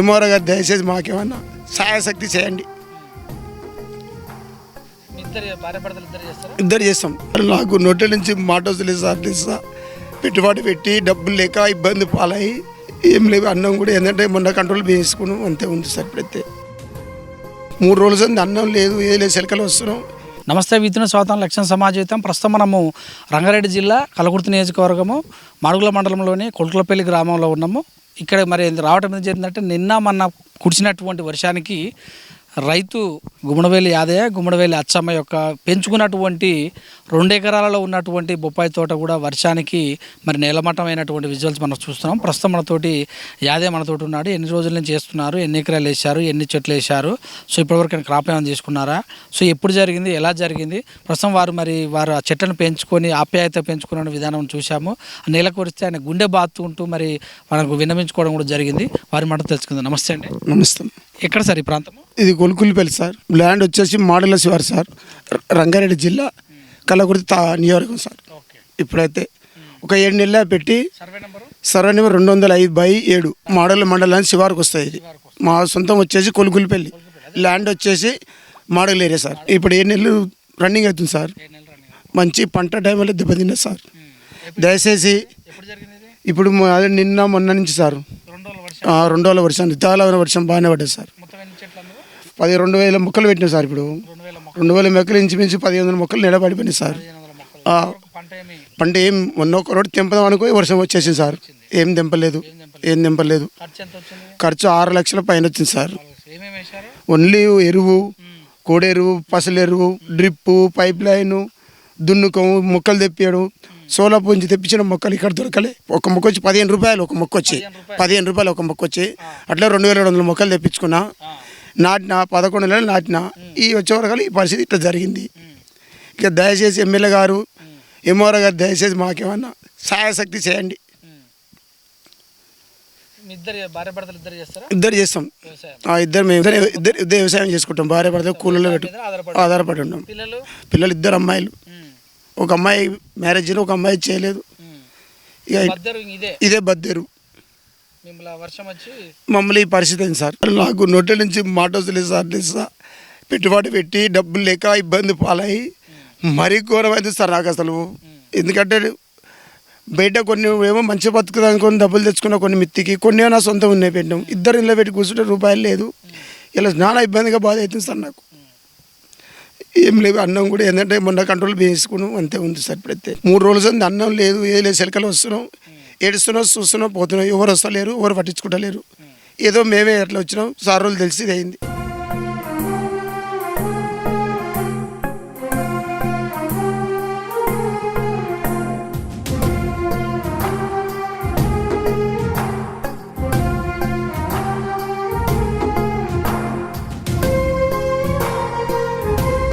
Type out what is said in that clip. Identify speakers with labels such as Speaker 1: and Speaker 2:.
Speaker 1: MRO గారు దయచేసి మాకేమన్నా సహాయశక్తి చేయండి.
Speaker 2: ఇద్దరు
Speaker 1: చేస్తాం. నాకు నోట్ల నుంచి మాట వదిలేదు సార్ తెలుసా పెట్టుబడి పెట్టి డబ్బులు లేక ఇబ్బంది పాలయ్యి ఏం లేవు. అన్నం కూడా ఏంటంటే మొన్న కంట్రోల్ వేసుకున్నాం అంతే ఉంది సార్ ఇప్పుడైతే. మూడు రోజుల సంది అన్నం లేదు ఏ లేదు చిలకలు వస్తున్నాం.
Speaker 2: నమస్తే విత్తన స్వాతం లక్ష్యం సమాజీవితం ప్రస్తుతం మనము రంగారెడ్డి జిల్లా కలకుర్తి నియోజకవర్గము మాడుగుల మండలంలోని కొడుకులపల్లి గ్రామంలో ఉన్నాము. ఇక్కడ మరి రావటం ఏం జరిగిందంటే నిన్న మొన్న కురిసినటువంటి వర్షానికి రైతు గుమ్మడవేలి యాదయ్య గుమ్మడవేలి అచ్చమ్మ యొక్క పెంచుకున్నటువంటి రెండు ఎకరాలలో ఉన్నటువంటి బొప్పాయి తోట కూడా వర్షానికి మరి నేలమట్టమైనటువంటి విజువల్స్ మనం చూస్తున్నాం. ప్రస్తుతం మనతోటి యాదయ్య మనతోటి ఉన్నాడు. ఎన్ని రోజుల నుంచి చేస్తున్నారు ఎన్ని ఎకరాలు వేశారు ఎన్ని చెట్లు వేశారు సో ఇప్పటివరకు ఆయన క్రాప్ ఏమైనా తీసుకున్నారా? సో ఎప్పుడు జరిగింది ఎలా జరిగింది? ప్రస్తుతం వారు మరి వారు ఆ చెట్లను పెంచుకొని ఆప్యాయత పెంచుకున్న విధానం చూశాము. నేల కొరిస్తే ఆయన గుండె బాతుకుంటూ మరి మనకు విన్నవించుకోవడం కూడా జరిగింది. వారి మాట తెలుసుకుందాం. నమస్తే అండి.
Speaker 1: నమస్తే.
Speaker 2: ఎక్కడ సార్ ఈ ప్రాంతము?
Speaker 1: ఇది కొలుకులపల్లి సార్. ల్యాండ్ వచ్చేసి మాడల శివారు సార్. రంగారెడ్డి జిల్లా కలకుర్తి తా నియోజకవర్గం సార్. ఇప్పుడైతే ఒక ఏడు నెలల పెట్టి
Speaker 2: సర్వే నెంబరు
Speaker 1: రెండు వందల ఐదు బై ఏడు. మాడల మండలానికి శివారుకు వస్తుంది ఇది. మా సొంతం వచ్చేసి కొలుకులపల్లి ల్యాండ్ వచ్చేసి మాడల ఏరియా సార్. ఇప్పుడు ఏ నెలలు రన్నింగ్ అవుతుంది సార్.
Speaker 2: ఏడు
Speaker 1: మంచి పంట టైంలో దెబ్బతిన్నది సార్. దయచేసి ఇప్పుడు అదే నిన్న మొన్న నుంచి సార్.
Speaker 2: రెండు రోజుల వర్షం
Speaker 1: నితాల వర్షం బాగానే పడ్డది సార్
Speaker 2: మొత్తం ఎన్ని చెట్లు అందులో
Speaker 1: పది రెండు వేల మొక్కలు పెట్టినాం సార్ ఇప్పుడు.
Speaker 2: రెండు వేల మొక్కలు.
Speaker 1: ఇంచుమించు పదిహేను వందల మొక్కలు నిలబడిపోయినాయి సార్.
Speaker 2: పంట
Speaker 1: ఏం మొన్న ఒక రోడ్డు తెంపదాం అనుకో వర్షం వచ్చేసింది సార్. ఏం తెంపలేదు. ఏం తెంపలేదు.
Speaker 2: ఖర్చు
Speaker 1: ఆరు లక్షల పైన వచ్చింది సార్. ఓన్లీ ఎరువు కోడెరువు పసలు ఎరువు డ్రిప్పు పైప్ లైను దున్నుకం మొక్కలు తెప్పాడు సోలా పుంజి తెప్పించిన మొక్కలు ఇక్కడ దొరకలే. ఒక మొక్క వచ్చి పదిహేను రూపాయలు ఒక మొక్క వచ్చి. పదిహేను రూపాయలు. ఒక మొక్క వచ్చి. అట్లా రెండు వేల రెండు వందల మొక్కలు తెప్పించుకున్నా. నాటిన పదకొండు నెలలు నాటిన ఈ వచ్చే వరకు ఈ పరిస్థితి ఇట్లా జరిగింది. ఇక దయచేసి ఎమ్మెల్యే గారు ఎంఆర్ఓ గారు దయచేసి మాకేమన్నా సహాయశక్తి చేయండి.
Speaker 2: ఇద్దరు భర్తలు
Speaker 1: చేస్తాం. ఇద్దరు మేము ఇద్దరు ఇద్దరు వ్యవసాయం చేసుకుంటాం. భార్య భర్త కూలీలో పెట్టు
Speaker 2: ఆధారపడి
Speaker 1: ఉన్నాం
Speaker 2: పిల్లలు?
Speaker 1: ఇద్దరు అమ్మాయిలు. ఒక అమ్మాయి మ్యారేజ్ ఒక అమ్మాయి చేయలేదు. ఇక
Speaker 2: ఇదే
Speaker 1: బద్దెరు.
Speaker 2: వర్షం వచ్చి
Speaker 1: మమ్మల్ని ఈ పరిస్థితి అయింది సార్? నాకు నోట్ల నుంచి మాట వదిలేదు సార్ తెలుసా పెట్టుబడి పెట్టి డబ్బులు లేక ఇబ్బంది పాలయ్యి మరీ ఘోరమైంది సార్ నాకు అసలు. ఎందుకంటే బయట కొన్ని ఏమో మంచి బతుకుదాం కొన్ని డబ్బులు తెచ్చుకున్న కొన్ని మిత్తికి కొన్ని నా సొంతం ఉన్నాయి పెట్టాం ఇద్దరు ఇళ్ళ పెట్టి కూర్చుంటే రూపాయలు లేదు. ఇలా నానా ఇబ్బందిగా బాధ అవుతుంది సార్ నాకు. ఏం లేవు అన్నం కూడా ఏంటంటే మొన్న కంట్రోల్ వేసుకున్నాం అంతే ఉంది సార్ ఇప్పుడైతే. మూడు రోజుల సంది అన్నం లేదు ఏ లేదు చిలకలు వస్తున్నాం. ఏడుస్తున్నా చూస్తున్నా పోతున్నాం ఎవరు వస్తలేరు ఎవరు పట్టించుకుంటలేరు. ఏదో మేమే ఎట్లా వచ్చినాం. సార్ రోజులు తెలిసి అయింది.